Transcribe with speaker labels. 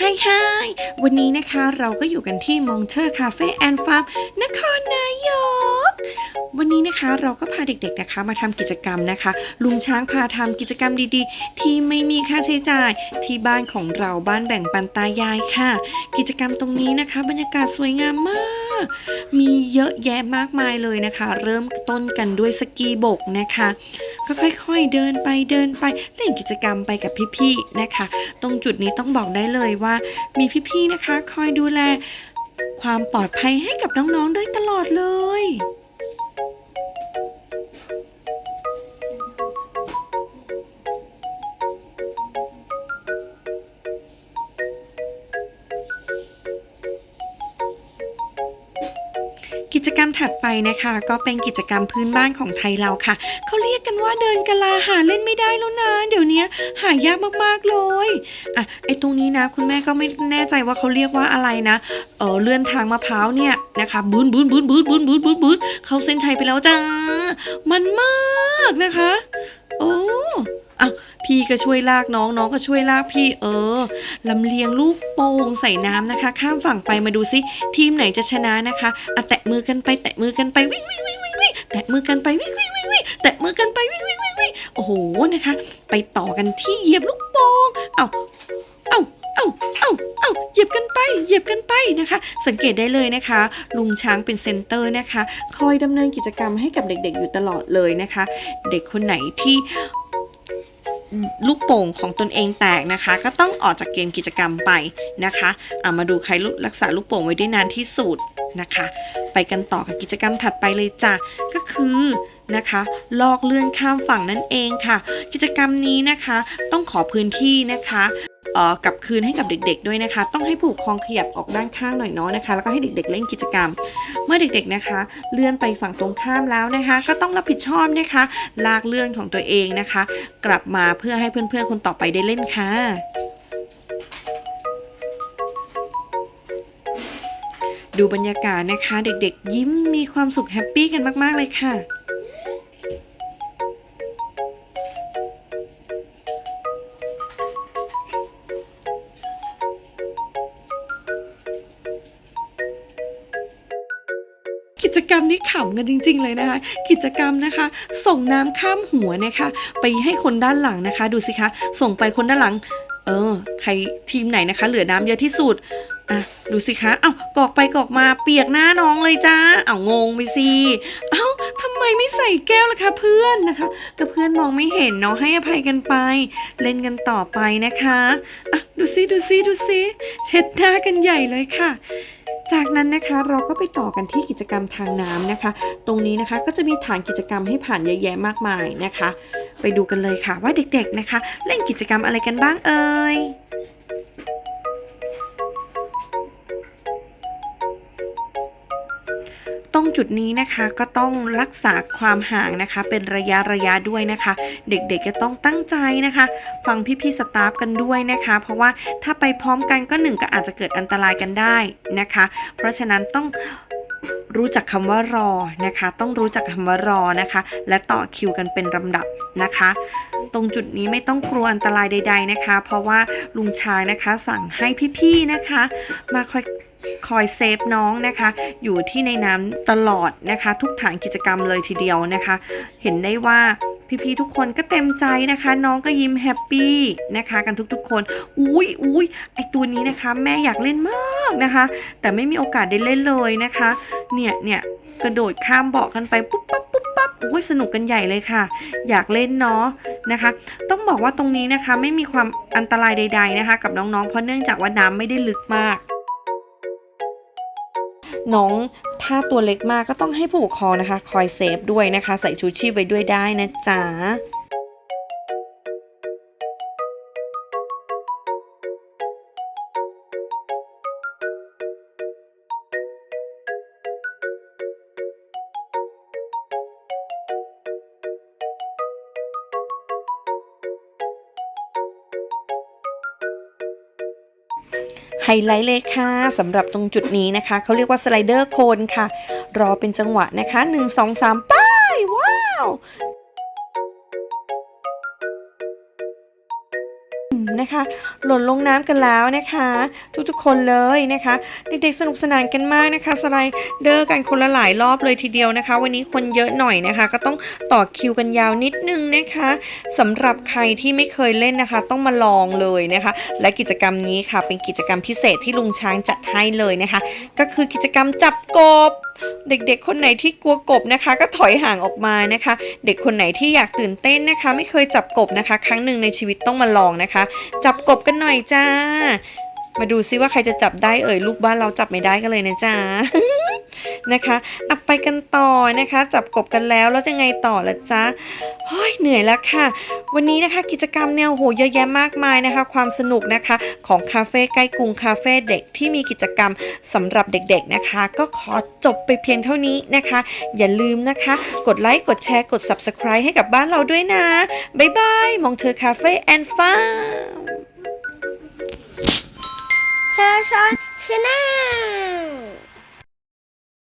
Speaker 1: ไฮไฮวันนี้นะคะเราก็อยู่กันที่มองเชอร์คาเฟ่แอนด์ฟาร์มนครนายก วันนี้นะคะเราก็พาเด็กๆนะคะมาทำกิจกรรมนะคะ ลุงช้างพาทำกิจกรรมดีๆ ที่ไม่มีค่าใช้จ่ายที่บ้านของเราบ้านแบ่งปันตายายค่ะ กิจกรรมตรงนี้นะคะ บรรยากาศสวยงามมาก มีเยอะแยะมากมายเลยนะคะ เริ่มต้นกันด้วยสกีบกนะคะ ก็ค่อยๆเดินไปเดินไปเล่นกิจกรรมไปกับพี่ๆนะคะ ตรงจุดนี้ต้องบอกได้เลยว่า มีพี่ๆนะคะ คอยดูแล ความปลอดภัยให้กับน้องๆด้วยตลอดเลย กิจกรรมถัดไปนะคะ ก็เป็นกิจกรรมพื้นบ้านของไทยเราค่ะ เขาเรียกกันว่าเดินกะลาหาเล่นไม่ได้แล้วนะ เดี๋ยวนี้หายากมากๆเลยอะไอตรงนี้นะ คุณแม่ก็ไม่แน่ใจว่าเขาเรียกว่าอะไรนะเออเลื่อนทางมะพร้าวเนี่ยนะคะบูนบูนบูนบูนบูนบูนบูนบูนเขาเส้นชัยไปแล้วจ้ามันมากนะคะ โอ้ อะพี่ก็ช่วยลากน้องน้องก็ช่วยลากพี่เออลำเลียงลูกโป่งใส่น้ำนะคะ ข้ามฝั่งไปมาดูซิทีมไหนจะชนะนะคะอะแตะมือกันไปแตะมือกันไปวิ่งวิ่งวิ่งวิ่งวิ่งแตะมือกันไปวิ่งวิ่งวิ่งวิ่งแตะมือกันไปวิ่งวิ่งวิ่งวิ่งโอ้โหนะคะ ไปต่อกันที่เหยียบลูกโป่งเอ้าเอ้าเอ้าเอ้าเอ้าเหยียบกันไป เหยียบกันไปนะคะ สังเกตได้เลยนะคะ ลุงช้างเป็นเซนเตอร์นะคะ คอยดำเนินกิจกรรมให้กับเด็กๆอยู่ตลอดเลยนะคะ เด็กคนไหนที่ ลูกโป่งของตนเองแตกนะคะ ก็ต้องออกจากเกมกิจกรรมไปนะคะเอามาดูใครรักษาลูกโป่งไว้ได้นานที่สุดนะคะ ไปกันต่อกับกิจกรรมถัดไปเลยจ้ะก็คือนะคะลอกเลื่อนข้ามฝั่งนั่นเองค่ะ กิจกรรมนี้นะคะ ต้องขอพื้นที่นะคะ กลับคืนให้กับเด็ก ๆ ด้วยนะคะ ต้องให้ผู้ปกครองขยับออกด้านข้างหน่อยเนาะนะคะ แล้วก็ให้เด็ก ๆ เล่นกิจกรรม เมื่อเด็ก ๆ นะคะ เลื่อนไปฝั่งตรงข้ามแล้วนะคะ ก็ต้องรับผิดชอบนะคะ ลากเลื่อนของตัวเองนะคะ กลับมาเพื่อให้เพื่อนๆคนต่อไปได้เล่นค่ะดูบรรยากาศนะคะ เด็กๆ ยิ้มมีความสุขแฮปปี้กันมาก ๆ เลยค่ะ จกรรมนี้ขำกันจริง ๆ เลยนะคะ กิจกรรมนะคะ ส่งน้ำข้ามหัวนะคะ ไปให้คนด้านหลังนะคะ ดูสิคะ ส่งไปคนด้านหลัง เออ ใครทีมไหนนะคะ เหลือน้ำเยอะที่สุดอะดูสิคะเอ้ากอกไปกอกมาเปียกหน้าน้องเลยจ้าเอ้างงไปสิเอ้าทำไมไม่ใส่แก้วล่ะคะเพื่อนนะคะก็เพื่อนมองไม่เห็นเนาะให้อภัยกันไป เล่นกันต่อไปนะคะอะดูสิดูสิดูสิเช็ดหน้ากันใหญ่เลยค่ะ จากนั้นนะคะเราก็ไปต่อกันที่กิจกรรมทางน้ำนะคะ ตรงนี้นะคะก็จะมีฐานกิจกรรมให้ผ่านเยอะแยะมากมายนะคะ ไปดูกันเลยค่ะว่าเด็กๆนะคะ เล่นกิจกรรมอะไรกันบ้างเอ่ย รงจุดนี้นะคะก็ต้องรักษาความห่างนะคะ เป็นระยะระยะด้วยนะคะ เด็กๆก็ต้องตั้งใจนะคะ ฟังพี่ๆสตาฟกันด้วยนะคะ เพราะว่าถ้าไปพร้อมกันก็หนึ่งก็อาจจะเกิดอันตรายกันได้นะคะ เพราะฉะนั้นต้องรู้จักคำว่ารอนะคะ ต้องรู้จักคำว่ารอนะคะ และต่อคิวกันเป็นลำดับนะคะ ตรงจุดนี้ไม่ต้องกลัวอันตรายใด ๆนะคะ เพราะว่าลุงชายนะคะสั่งให้พี่ๆนะคะ มาคอย คอยเซฟน้องนะคะ อยู่ที่ในน้ำตลอดนะคะ ทุกฐานกิจกรรมเลยทีเดียวนะคะ เห็นได้ว่าพี่ๆทุกคนก็เต็มใจนะคะ น้องก็ยิ้มแฮปปี้นะคะกันทุกๆคน อุ้ยอุ้ยไอตัวนี้นะคะ แม่อยากเล่นมากนะคะ แต่ไม่มีโอกาสได้เล่นเลยนะคะ เนี่ยเนี่ยกระโดดข้ามเบาะกันไปปุ๊บปั๊บปุ๊บปั๊บอุ้ยสนุกกันใหญ่เลยค่ะ อยากเล่นเนาะนะคะ ต้องบอกว่าตรงนี้นะคะไม่มีความอันตรายใด ๆนะคะ กับน้องๆเพราะเนื่องจากว่าน้ำไม่ได้ลึกมาก น้องถ้าตัวเล็กมากก็ต้องให้ผู้ปกครองนะคะ คอยเซฟด้วยนะคะ ใส่ชูชีพไว้ด้วยได้นะจ๊ะ ไฮไลท์เลยค่ะสำหรับตรงจุดนี้นะคะ เขาเรียกว่าสไลเดอร์โคนค่ะ รอเป็นจังหวะนะคะ 1 2 3 ป้าย ว้าว นะคะ หล่นลงน้ำกันแล้วนะคะ ทุกๆคนเลยนะคะ เด็กๆสนุกสนานกันมากนะคะ สไลเดอร์กันคนละหลายรอบเลยทีเดียวนะคะ วันนี้คนเยอะหน่อยนะคะ ก็ต้องต่อคิวกันยาวนิดนึงนะคะสำหรับใครที่ไม่เคยเล่นนะคะ ต้องมาลองเลยนะคะ และกิจกรรมนี้ค่ะ เป็นกิจกรรมพิเศษที่ลุงช้างจัดให้เลยนะคะ ก็คือกิจกรรมจับกบเด็กๆ คนไหนที่กลัวกบนะคะ ก็ถอยห่างออกมานะคะ เด็กคนไหนที่อยากตื่นเต้นนะคะ ไม่เคยจับกบนะคะ ครั้งหนึ่งในชีวิตต้องมาลองนะคะจับกบกันหน่อยจ้า มาดูซิว่าใครจะจับได้เอ่ยลูกบ้านเราจับไม่ได้กันเลยนะจ้า นะคะอัไปกันต่อนะคะ จับกบกันแล้วแล้วยังไงต่อละจ๊ะเฮ้ยเหนื่อยแล้วค่ะ วันนี้นะคะกิจกรรมเนี่ยโหเยอะแยะมากมายนะคะ ความสนุกนะคะของคาเฟ่ใกล้กรุงคาเฟ่เด็กที่มีกิจกรรมสำหรับเด็กๆนะคะ ก็ขอจบไปเพียงเท่านี้นะคะ อย่าลืมนะคะ กดไลค์กดแชร์กด subscribe ให้กับบ้านเราด้วยนะบ๊ายบายมองเธอคาเฟ่แอนด์ฟาร์ม
Speaker 2: เธอชอนชแนล